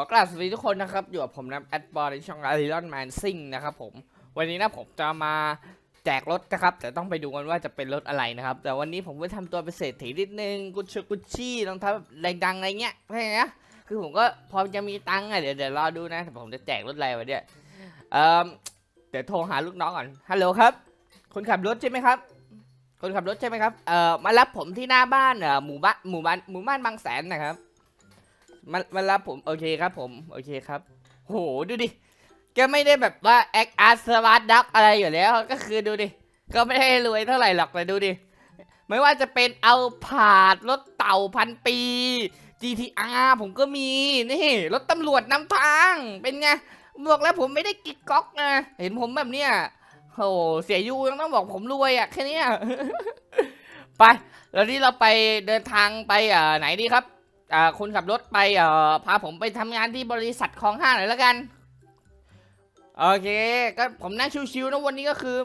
ขอกราบสวัสดีทุกคนนะครับ อยู่กับผมนะแอดบอลในช่องอาริลอนแมนซิงนะครับผม วันนี้นะผมจะมาแจกรถนะครับ แต่ต้องไปดูกันว่าจะเป็นรถอะไรนะครับ แต่วันนี้ผมก็ทำตัวเป็นเศรษฐีนิดนึง กุชชกุชชี่รองเท้าแบบดังๆอะไรเงี้ยใช่ไหมคือผมก็พอจะมีตังค์อะเดี๋ยวเดี๋ยวรอดูนะแต่ผมจะแจกรถอะไรวะเนี่ยเอ่อเดี๋ยวโทรหาลูกน้องก่อน ฮัลโหลครับ คนขับรถใช่ไหมครับ คนขับรถใช่ไหมครับ เอ่อ มารับผมที่หน้าบ้านเอ่อหมู่บ้านหมู่บ้านหมู่บ้านบางแสนนะครับ มามารับผมโอเคครับผม โอเคครับ โหดูดิแกไม่ได้แบบว่าแอคอาร์สวัสดักอะไรอยู่แล้ว ก็คือดูดิ ก็ไม่ได้รวยเท่าไหร่หรอกแต่ดูดิ ไม่ว่าจะเป็นเอาผาดรถเต่าพันปี GTR ผมก็มี นี่รถตำรวจนำทางเป็นไงบอกแล้วผมไม่ได้กิ๊กก๊อกนะเห็นผมแบบเนี้ยโอ้เสียยูยังต้องบอกผมรวยอะแค่นี้ไปแล้วนี่เราไปเดินทางไปเอ่อไหนดีครับ คุณขับรถไปเอ่อพาผมไปทำงานที่บริษัทของห้างหน่อยแล้วกัน โอเค ก็ผมนั่งชิวๆนะวันนี้ก็คือ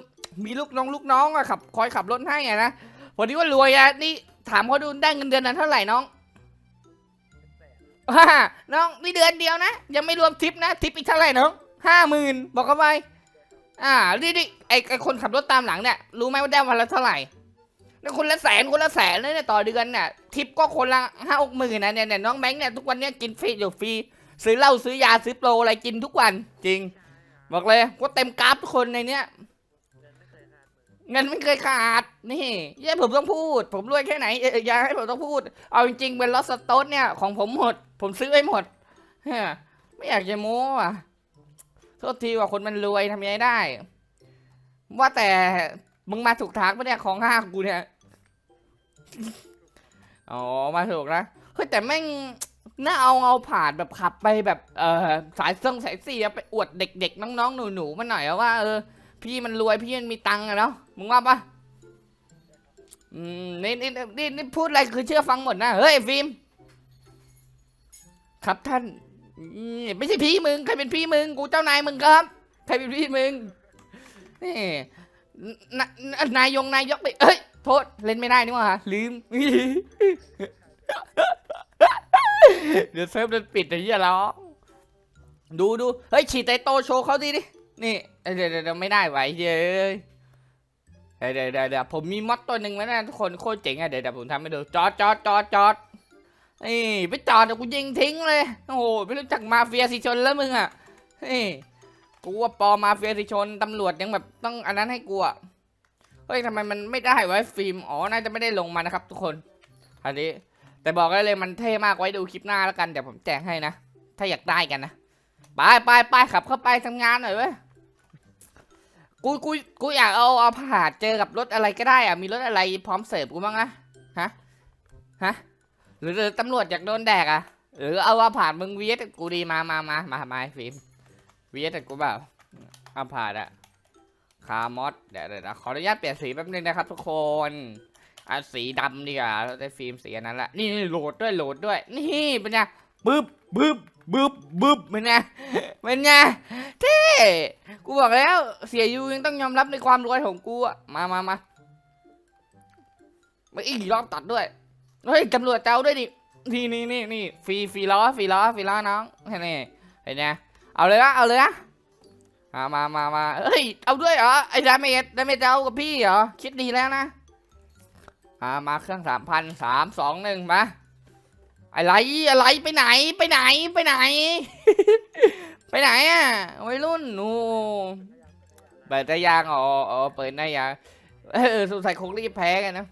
มีลูกน้องลูกน้องอะขับคอยขับรถให้อะนะวันนี้ว่ารวยอะนี่ถามเขาดูได้เงินเดือนนั้นเท่าไหร่น้องฮ่าน้องนี่เดือนเดียวนะ ยังไม่รวมทิปนะ ทิปอีกเท่าไหร่น้องห้าหมื่นบอกเขาไปอ่านี่นี่ไอไอคนขับรถตามหลังเนี่ยรู้ไหมว่าได้วันละเท่าไหร่ นั่คนละแสนคนละแสนเลยเนี่ยต่อเดือนเนี่ยทิปก็คนละห้าหกหมื่นนะเนี่ยเนี่ยน้องแบงค์เนี่ยทุกวันเนี่ยกินฟรีอยู่ฟรีซื้อเหล้าซื้อยาซื้อโปรอะไรกินทุกวันจริง บอกเลยว่าเต็มกราฟทุกคนในเนี้ยเงินไม่เคยขาดนี่อย่าผมต้องพูด ผมรวยแค่ไหนอย่าให้ผมต้องพูด เอาจริงๆเป็นลอสโตสเนี่ยของผมหมด ผมซื้อไว้หมดเฮ้ยไม่อยากจะโม้อะโทษทีว่าคนมันรวยทำยังไงได้ ว่าแต่มึงมาถูกทางปะเนี่ยของห้ากูเนี่ย อ๋อ มาถูกนะเฮ้ยแต่แม่งน่าเอาเอาผ่านแบบขับไปแบบเออสายเซิงสายเสียไปอวดเด็กๆ น้องๆ หนูๆมันหน่อยว่าเออพี่มันรวยพี่มันมีตังค์อะเนาะมึงว่าปะอืมนี่นี่นี่นี่พูดอะไรคือเชื่อฟังหมดนะเฮ้ยฟิล์มครับท่านไม่ใช่พี่มึงใครเป็นพี่มึงกูเจ้านายมึงครับ ใครเป็นพี่มึงนี่นนนายงนายกไปเอ้ย โทษเล่นไม่ได้นี่หว่าลืม เดี๋ยวเซิร์ฟมันปิดไอ้เหี้ยแล้วดูดูเฮ้ยฉีดไตโตโชว์เขาดิดินี่เดี๋ยวเดี๋ยวเดี๋ยวไม่ได้ไหวเดี๋ยวเดี๋ยวเดี๋ยวผมมีมอดตัวหนึ่งแล้วนะทุกคนโคตรเจ๋งอะเดี๋ยวเดี๋ยวผมทำให้ดูจอดจอดจอดจอดนี่ไปจอดเดี๋ยวกูยิงทิ้งเลย โอ้โหไม่รู้จักมาเฟียสิชนแล้วมึงอะนี่กูว่าปอมาเฟียสิชนตำรวจยังแบบต้องอันนั้นให้กูอะ เฮ้ยทำไมมันไม่ได้ไว้ฟิล์มอ๋อน่าจะไม่ได้ลงมานะครับ ทุกคนอันนี้ แต่บอกได้เลยมันเท่มากไว้ดูคลิปหน้าแล้วกันเดี๋ยวผมแจกให้นะถ้าอยากได้กันนะไปไปไปขับเข้าไปทำงานหน่อยเว้ยกูกูกูอยากเอาเอาผ่าดเจอกับรถอะไรก็ได้อะมีรถอะไรพร้อมเสิร์ฟกูบ้างนะฮะฮะหรือหรือตำรวจอยากโดนแดกอะหรือเอาว่าผ่านมึงเวียดกูดีมามามามามาฟิล์มเวียดกูแบบเอาผ่านอะ คามอสเดี๋ยวเดี๋ยวนะขออนุญาตเปลี่ยนสีแป๊บนึงนะครับทุกคนอะสีดำดีกว่าเราได้ฟิล์มสีนั้นละนี่โหลดด้วยโหลดด้วย นี่เป็นไงบึ๊บบึ๊บบึ๊บบึ๊บเป็นไงเป็นไงเท่กูบอกแล้วเสียยูยังต้องยอมรับในความรวยของกูอะมามามามาอีกรอบตัดด้วยเฮ้ยตำรวจเจ้าด้วยดินี่นี่นี่นี่ฟรีฟรีล้อฟรีล้อฟรีล้อน้องเห็นไหมเห็นไงเอาเลยนะเอาเลยนะ มามามามาเฮ้ย เอาด้วยเหรอ ไอ้ดาเมจดาเมจเจ้ากับพี่เหรอ คิดดีแล้วนะมามาเครื่องสามพันสามสองหนึ่งมาอะไรอะไรไปไหนไปไหนไปไหน ไปไหนอะวัยรุ่นโอ้เปิดได้ยังอ๋ออ๋อเปิดได้ยังเออสงสัยคงรีบแพ้กันนะ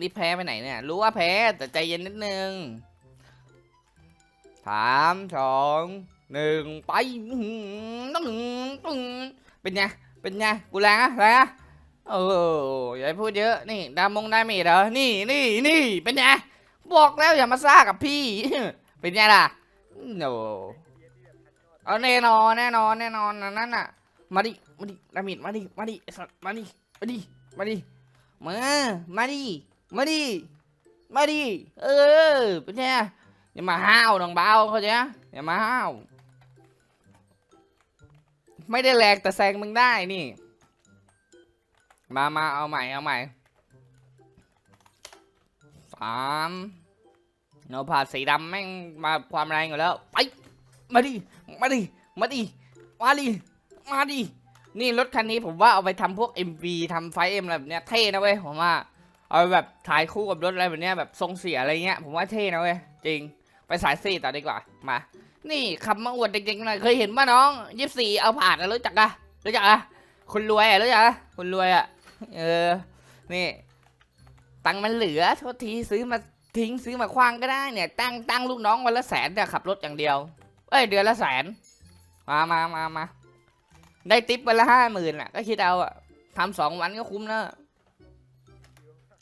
รีบแพ้ไปไหนเนี่ย รู้ว่าแพ้แต่ใจเย็นนิดนึงสามสอง หนึ่งไปอื้อหือต้องต้องเป็นไงเป็นไงกูแรงอะแรงอะเอออย่าพูดเยอะนี่ดามงได้เมดเหรอนี่นี่นี่เป็นไงบอกแล้วอย่ามาซ่ากับพี่ เป็นไงล่ะโนเอาแน่นอนแน่นอนแน่นอนนั่นน่ะมาดิมาดิดามิดมาดิมาดิสัตว์มาดิมาดิมาดิมามาดิมาดิมาดิเออเป็นไงอย่ามาห้าวน้องเบาเขาใจไหมอย่ามาห้าว ไม่ได้แรงแต่แซงมึงได้นี่ มามาเอาใหม่เอาใหม่สามโนผ่าสีดำแม่งมาความแรงอยู่แล้ว ไป มาดิ มาดิ มาดิ มาดิ มาดิ นี่รถคันนี้ผมว่าเอาไปทำพวก MV ทำไฟเอ็มอะไรแบบเนี้ยเท่นะเว้ยผมว่า เอาแบบถ่ายคู่กับรถอะไรแบบเนี้ยแบบทรงเสียอะไรเงี้ยผมว่าเท่นะเว้ยจริง ไปสายสี่ต่อดีกว่า มา นี่ขับมาอวดเด็กๆหน่อยเคยเห็นป่ะน้องยี่สี่เอาผ่านอะรู้จักอะรู้จักอะคนรวยอะรู้จักอะคนรวยอะเออ นี่ตังค์มันเหลือโทษทีซื้อมาทิ้งซื้อมาคว้างก็ได้เนี่ยตั้งตั้งลูกน้องวันละแสนแต่ขับรถอย่างเดียว เอ้ยเดือนละแสนมามามามาได้ติปวันละห้าหมื่นอะ ก็คิดเอาอะทำสองวันก็คุ้มนะ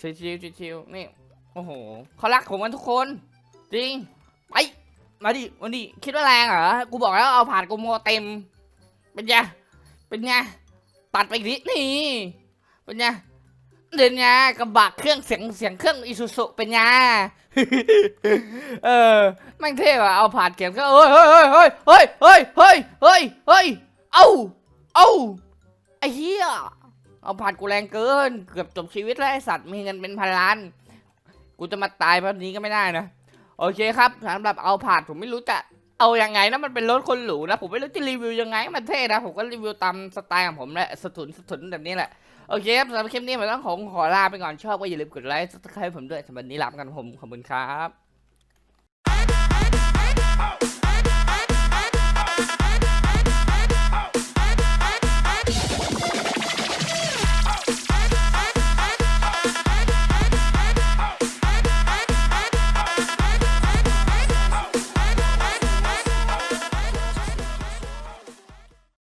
ชิวชิวๆชิวๆนี่ โอ้โหเขารักผมกันทุกคน จริง ไป มาดิมาดิคิดว่าแรงเหรอ กูบอกแล้วเอาผ่านกูโมเต็ม เป็นไง เป็นไง ตัดไปอีกนิดนี่ เป็นไงเดินไงกระบะเครื่องเสียงเสียงเครื่องอิซูซุเป็นไง เออแม่งเท่ว่ะเอาผ่านเก็บก็เฮ้ยเฮ้ยเฮ้ยเฮ้ยเฮ้ยเฮ้ยเฮ้ยเฮ้ยเอ้าเอ้าไอ้เหี้ยเอาผ่านกูแรงเกิน เกือบจบชีวิตแล้วไอสัตว์มีเงินเป็นพันล้าน กูจะมาตายแบบนี้ก็ไม่ได้นะ โอเคครับสำหรับเอาผ่าดผมไม่รู้จะเอายังไงนะมันเป็นรถคนหรูนะผมไม่รู้จะรีวิวยังไงมันเท่นะผมก็รีวิวตามสไตล์ของผมแหละสถุนสถุนแบบนี้แหละโอเคครับสำหรับคลิปนี้ผมต้องขอขอลาไปก่อนชอบก็อย่าลืมกดไลค์ซับสไครป์ผมด้วยสำหรับวันนี้ลาไปกันผมขอบคุณครับ